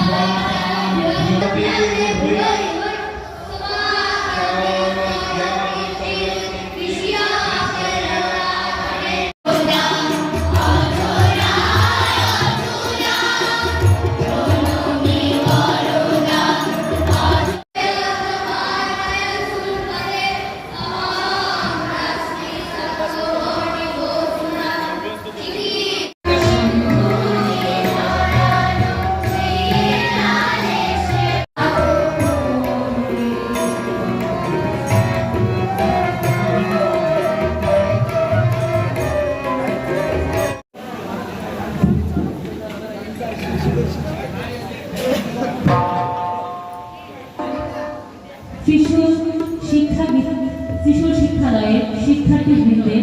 Amen. শিশু শিক্ষা শিশু শিক্ষালয়ে শিক্ষার্থীবৃন্দের